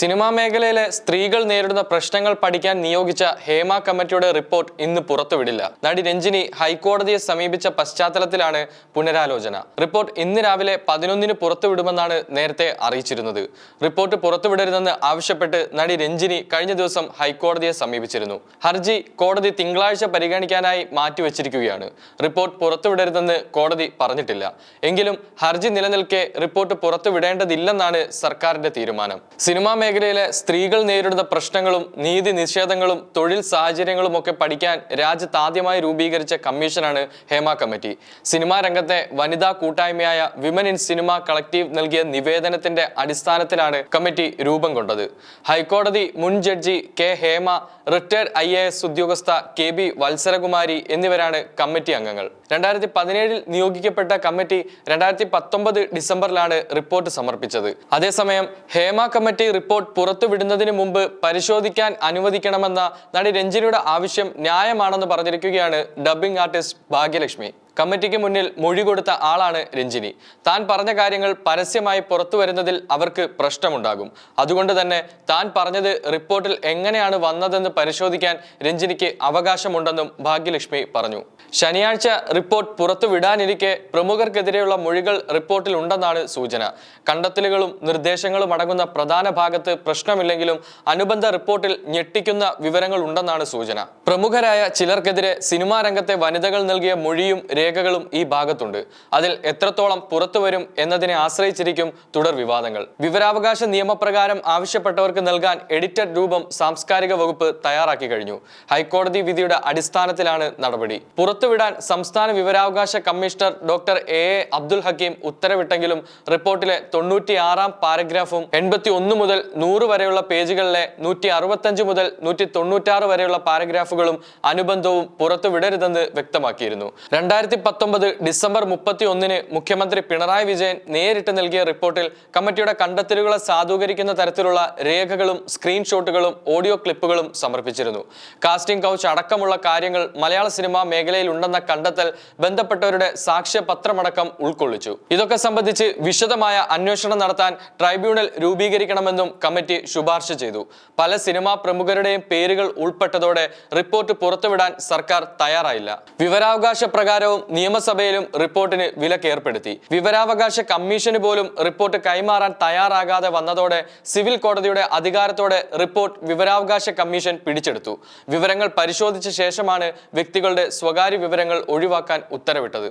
Cinema മേഖലയിലെ സ്ത്രീകൾ നേരിടുന്ന പ്രശ്നങ്ങൾ പഠിക്കാൻ നിയോഗിച്ച ഹേമ കമ്മിറ്റിയുടെ റിപ്പോർട്ട് ഇന്ന് പുറത്തുവിടില്ല. നടി രഞ്ജിനി ഹൈക്കോടതിയെ സമീപിച്ച പശ്ചാത്തലത്തിലാണ് പുനരാലോചന. റിപ്പോർട്ട് ഇന്ന് രാവിലെ പതിനൊന്നിന് പുറത്തുവിടുമെന്നാണ് നേരത്തെ അറിയിച്ചിരുന്നത്. റിപ്പോർട്ട് പുറത്തുവിടരുതെന്ന് ആവശ്യപ്പെട്ട് നടി രഞ്ജിനി കഴിഞ്ഞ ദിവസം ഹൈക്കോടതിയെ സമീപിച്ചിരുന്നു. ഹർജി കോടതി തിങ്കളാഴ്ച പരിഗണിക്കാനായി മാറ്റിവെച്ചിരിക്കുകയാണ്. റിപ്പോർട്ട് പുറത്തുവിടരുതെന്ന് കോടതി പറഞ്ഞിട്ടില്ല. എങ്കിലും ഹർജി നിലനിൽക്കെ റിപ്പോർട്ട് പുറത്തുവിടേണ്ടതില്ലെന്നാണ് സർക്കാരിന്റെ തീരുമാനം. സിനിമാ മേഖലയിലെ സ്ത്രീകൾ നേരിടുന്ന പ്രശ്നങ്ങളും നീതി നിഷേധങ്ങളും തൊഴിൽ സാഹചര്യങ്ങളും ഒക്കെ പഠിക്കാൻ രാജ്യത്ത് ആദ്യമായി രൂപീകരിച്ച കമ്മീഷനാണ് ഹേമ കമ്മിറ്റി. സിനിമാ രംഗത്തെ വനിതാ കൂട്ടായ്മയായ വിമൻ ഇൻ സിനിമ കളക്റ്റീവ് നൽകിയ നിവേദനത്തിന്റെ അടിസ്ഥാനത്തിലാണ് കമ്മിറ്റി രൂപം കൊണ്ടത്. ഹൈക്കോടതി മുൻ judge K Hema retired I A S ഉദ്യോഗസ്ഥ കെ ബി വത്സരകുമാരി എന്നിവരാണ് കമ്മിറ്റി അംഗങ്ങൾ. രണ്ടായിരത്തി പതിനേഴിൽ നിയോഗിക്കപ്പെട്ട കമ്മിറ്റി രണ്ടായിരത്തി പത്തൊമ്പത് ഡിസംബറിലാണ് റിപ്പോർട്ട് സമർപ്പിച്ചത്. അതേസമയം ഹേമ കമ്മിറ്റി റിപ്പോർട്ട് പുറത്തുവിടുന്നതിന് മുമ്പ് പരിശോധിക്കാൻ അനുവദിക്കണമെന്ന നടി രഞ്ജിനിയുടെ ആവശ്യം ന്യായമാണെന്ന് പറഞ്ഞിരിക്കുകയാണ് ഡബ്ബിംഗ് ആർട്ടിസ്റ്റ് ഭാഗ്യലക്ഷ്മി. കമ്മിറ്റിക്ക് മുന്നിൽ മൊഴി കൊടുത്ത ആളാണ് രഞ്ജിനി. താൻ പറഞ്ഞ കാര്യങ്ങൾ പരസ്യമായി പുറത്തു വരുന്നതിൽ അവർക്ക് പ്രശ്നമുണ്ടാകും. അതുകൊണ്ട് തന്നെ താൻ പറഞ്ഞത് റിപ്പോർട്ടിൽ എങ്ങനെയാണ് വന്നതെന്ന് പരിശോധിക്കാൻ രഞ്ജിനിക്ക് അവകാശമുണ്ടെന്നും ഭാഗ്യലക്ഷ്മി പറഞ്ഞു. ശനിയാഴ്ച റിപ്പോർട്ട് പുറത്തുവിടാനിരിക്കെ പ്രമുഖർക്കെതിരെയുള്ള മൊഴികൾ റിപ്പോർട്ടിൽ ഉണ്ടെന്നാണ് സൂചന. കണ്ടെത്തലുകളും നിർദ്ദേശങ്ങളും അടങ്ങുന്ന പ്രധാന ഭാഗത്ത് പ്രശ്നമില്ലെങ്കിലും അനുബന്ധ റിപ്പോർട്ടിൽ ഞെട്ടിക്കുന്ന വിവരങ്ങൾ ഉണ്ടെന്നാണ് സൂചന. പ്രമുഖരായ ചിലർക്കെതിരെ സിനിമാ രംഗത്തെ വനിതകൾ നൽകിയ മൊഴിയും രേഖകളും ഈ ഭാഗത്തുണ്ട്. അതിൽ എത്രത്തോളം പുറത്തു വരും എന്നതിനെ ആശ്രയിച്ചിരിക്കും തുടർ വിവാദങ്ങൾ. വിവരാവകാശ നിയമപ്രകാരം ആവശ്യപ്പെട്ടവർക്ക് നൽകാൻ എഡിറ്റഡ് രൂപം സാംസ്കാരിക വകുപ്പ് തയ്യാറാക്കി കഴിഞ്ഞു. ഹൈക്കോടതി വിധിയുടെ അടിസ്ഥാനത്തിലാണ് നടപടി. പുറത്തുവിടാൻ സംസ്ഥാന വിവരാവകാശ commissioner doctor A A Abdul Hakeem ഉത്തരവിട്ടെങ്കിലും റിപ്പോർട്ടിലെ തൊണ്ണൂറ്റിയാറാം പാരഗ്രാഫും എൺപത്തി ഒന്ന് മുതൽ നൂറ് വരെയുള്ള പേജുകളിലെ നൂറ്റി അറുപത്തഞ്ച് മുതൽ നൂറ്റി തൊണ്ണൂറ്റാറ് വരെയുള്ള പാരഗ്രാഫുകളും അനുബന്ധവും പുറത്തുവിടരുതെന്ന് വ്യക്തമാക്കിയിരുന്നു. രണ്ടായിരത്തി പത്തൊമ്പത് ഡിസംബർ മുപ്പത്തി ഒന്നിന് മുഖ്യമന്ത്രി പിണറായി വിജയൻ നേരിട്ട് നൽകിയ റിപ്പോർട്ടിൽ കമ്മിറ്റിയുടെ കണ്ടെത്തലുകളെ സാധൂകരിക്കുന്ന തരത്തിലുള്ള രേഖകളും സ്ക്രീൻഷോട്ടുകളും ഓഡിയോ ക്ലിപ്പുകളും സമർപ്പിച്ചിരുന്നു. കാസ്റ്റിംഗ് കൗച്ച് അടക്കമുള്ള കാര്യങ്ങൾ മലയാള സിനിമാ മേഖലയിൽ ഉണ്ടെന്ന കണ്ടെത്തൽ ബന്ധപ്പെട്ടവരുടെ സാക്ഷ്യപത്രമടക്കം ഉൾക്കൊള്ളിച്ചു. ഇതൊക്കെ സംബന്ധിച്ച് വിശദമായ അന്വേഷണം നടത്താൻ ട്രൈബ്യൂണൽ രൂപീകരിക്കണമെന്നും കമ്മിറ്റി ശുപാർശ ചെയ്തു. പല സിനിമാ പ്രമുഖരുടെയും പേരുകൾ ഉൾപ്പെട്ടതോടെ റിപ്പോർട്ട് പുറത്തുവിടാൻ സർക്കാർ തയ്യാറായില്ല. വിവരാവകാശ പ്രകാരവും നിയമസഭയിലും റിപ്പോർട്ടിന് വിലക്കേർപ്പെടുത്തി വിവരാവകാശ കമ്മീഷന് പോലും റിപ്പോർട്ട് കൈമാറാൻ തയ്യാറാകാതെ വന്നതോടെ സിവിൽ കോടതിയുടെ അധികാരത്തോടെ റിപ്പോർട്ട് വിവരാവകാശ കമ്മീഷൻ പിടിച്ചെടുത്തു. വിവരങ്ങൾ പരിശോധിച്ച ശേഷമാണ് വ്യക്തികളുടെ സ്വകാര്യ വിവരങ്ങൾ ഒഴിവാക്കാൻ ഉത്തരവിട്ടത്.